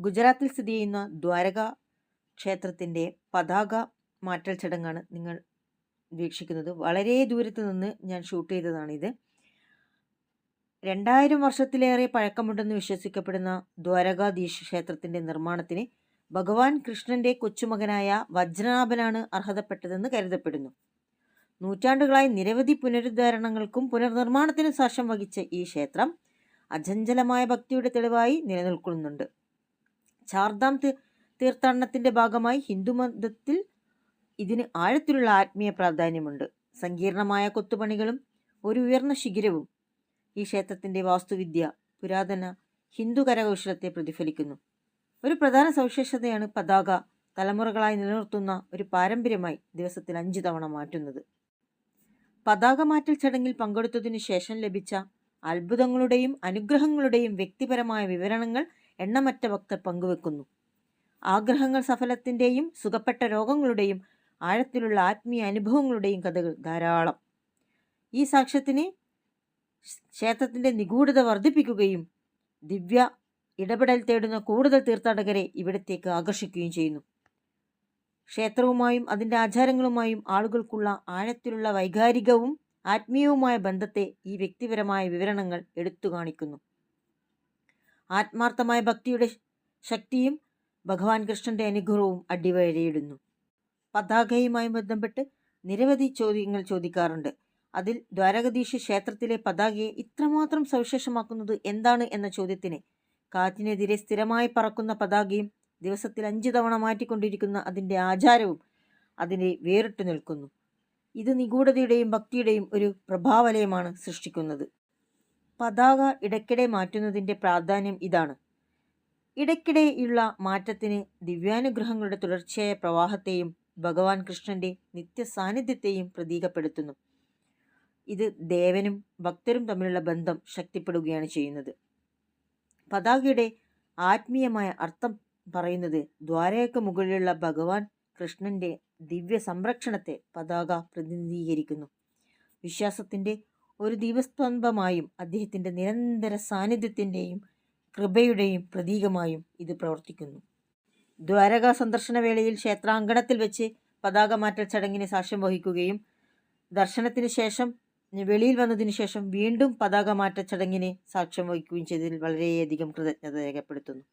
ഗുജറാത്തിൽ സ്ഥിതി ചെയ്യുന്ന ദ്വാരക ക്ഷേത്രത്തിന്റെ പതാക മാറ്റൽ ചടങ്ങാണ് നിങ്ങൾ വീക്ഷിക്കുന്നത്. വളരെ ദൂരത്ത് നിന്ന് ഞാൻ ഷൂട്ട് ചെയ്തതാണിത്. രണ്ടായിരം വർഷത്തിലേറെ പഴക്കമുണ്ടെന്ന് വിശ്വസിക്കപ്പെടുന്ന ദ്വാരകാധീശ് ക്ഷേത്രത്തിന്റെ നിർമ്മാണത്തിന് ഭഗവാൻ കൃഷ്ണന്റെ കൊച്ചുമകനായ വജ്രനാഭനാണ് അർഹതപ്പെട്ടതെന്ന് കരുതപ്പെടുന്നു. നൂറ്റാണ്ടുകളായി നിരവധി പുനരുദ്ധാരണങ്ങൾക്കും പുനർനിർമ്മാണത്തിനും സാക്ഷ്യം വഹിച്ച ഈ ക്ഷേത്രം അചഞ്ചലമായ ഭക്തിയുടെ തെളിവായി നിലനിൽക്കുന്നുണ്ട്. ചാർധാം തീർത്ഥാടനത്തിന്റെ ഭാഗമായി ഹിന്ദുമതത്തിൽ ഇതിന് ആഴത്തിലുള്ള ആത്മീയ പ്രാധാന്യമുണ്ട്. സങ്കീർണമായ കൊത്തുപണികളും ഒരു ഉയർന്ന ശിഖിരവും ഈ ക്ഷേത്രത്തിന്റെ വാസ്തുവിദ്യ പുരാതന ഹിന്ദു കരകൗശലത്തെ പ്രതിഫലിക്കുന്നു. ഒരു പ്രധാന സവിശേഷതയാണ് പതാക തലമുറകളായി നിലനിർത്തുന്ന ഒരു പാരമ്പര്യമായി ദിവസത്തിൽ അഞ്ച് തവണ മാറ്റുന്നത്. പതാക മാറ്റൽ ചടങ്ങിൽ പങ്കെടുത്തതിനു ശേഷം ലഭിച്ച അത്ഭുതങ്ങളുടെയും അനുഗ്രഹങ്ങളുടെയും വ്യക്തിപരമായ വിവരണങ്ങൾ എണ്ണമറ്റ ഭക്തർ പങ്കുവെക്കുന്നു. ആഗ്രഹങ്ങൾ സഫലത്തിന്റെയും സുഖപ്പെട്ട രോഗങ്ങളുടെയും ആഴത്തിലുള്ള ആത്മീയ അനുഭവങ്ങളുടെയും കഥകൾ ധാരാളം. ഈ സാക്ഷ്യത്തിന് ക്ഷേത്രത്തിന്റെ നിഗൂഢത വർദ്ധിപ്പിക്കുകയും ദിവ്യ ഇടപെടൽ തേടുന്ന കൂടുതൽ തീർത്ഥാടകരെ ഇവിടത്തേക്ക് ആകർഷിക്കുകയും ചെയ്യുന്നു. ക്ഷേത്രവുമായും അതിന്റെ ആചാരങ്ങളുമായും ആളുകൾക്കുള്ള ആഴത്തിലുള്ള വൈകാരികവും ആത്മീയവുമായ ബന്ധത്തെ ഈ വ്യക്തിപരമായ വിവരണങ്ങൾ എടുത്തു കാണിക്കുന്നു. ആത്മാർത്ഥമായ ഭക്തിയുടെ ശക്തിയും ഭഗവാൻ കൃഷ്ണന്റെ അനുഗ്രഹവും അടിവരയിടുന്നു. പതാകയുമായി ബന്ധപ്പെട്ട് നിരവധി ചോദ്യങ്ങൾ ചോദിക്കാറുണ്ട്. അതിൽ ദ്വാരകധീശ ക്ഷേത്രത്തിലെ പതാകയെ ഇത്രമാത്രം സവിശേഷമാക്കുന്നത് എന്താണ് എന്ന ചോദ്യത്തിന് കാറ്റിനെതിരെ സ്ഥിരമായി പറക്കുന്ന പതാകയും ദിവസത്തിൽ അഞ്ച് തവണ മാറ്റിക്കൊണ്ടിരിക്കുന്ന അതിന്റെ ആചാരവും അതിനെ വേറിട്ട് നിൽക്കുന്നു. ഇത് നിഗൂഢതയുടെയും ഭക്തിയുടെയും ഒരു പ്രഭാവലയമാണ് സൃഷ്ടിക്കുന്നത്. പതാക ഇടയ്ക്കിടെ മാറ്റുന്നതിന്റെ പ്രാധാന്യം ഇതാണ്. ഇടയ്ക്കിടെയുള്ള മാറ്റത്തിന് ദിവ്യാനുഗ്രഹങ്ങളുടെ തുടർച്ചയായ പ്രവാഹത്തെയും ഭഗവാൻ കൃഷ്ണന്റെ നിത്യസാന്നിധ്യത്തെയും പ്രതീകപ്പെടുത്തുന്നു. ഇത് ദേവനും ഭക്തരും തമ്മിലുള്ള ബന്ധം ശക്തിപ്പെടുകയാണ് ചെയ്യുന്നത്. പതാകയുടെ ആത്മീയമായ അർത്ഥം പറയുന്നത് ദ്വാരയ്ക്ക് മുകളിലുള്ള ഭഗവാൻ കൃഷ്ണന്റെ ദിവ്യ സംരക്ഷണത്തെ പതാക പ്രതിനിധീകരിക്കുന്നു. വിശ്വാസത്തിന്റെ ഒരു ദീപസ്തംഭമായും അദ്ദേഹത്തിന്റെ നിരന്തര സാന്നിധ്യത്തിന്റെയും കൃപയുടെയും പ്രതീകമായും ഇത് പ്രവർത്തിക്കുന്നു. ദ്വാരക സന്ദർശന വേളയിൽ ക്ഷേത്രാങ്കണത്തിൽ വെച്ച് പതാക മാറ്റൽ ചടങ്ങിന് സാക്ഷ്യം വഹിക്കുകയും ദർശനത്തിന് ശേഷം വെളിയിൽ വന്നതിന് ശേഷം വീണ്ടും പതാക മാറ്റ ചടങ്ങിന് സാക്ഷ്യം വഹിക്കുകയും ചെയ്തതിൽ വളരെയധികം കൃതജ്ഞത രേഖപ്പെടുത്തുന്നു.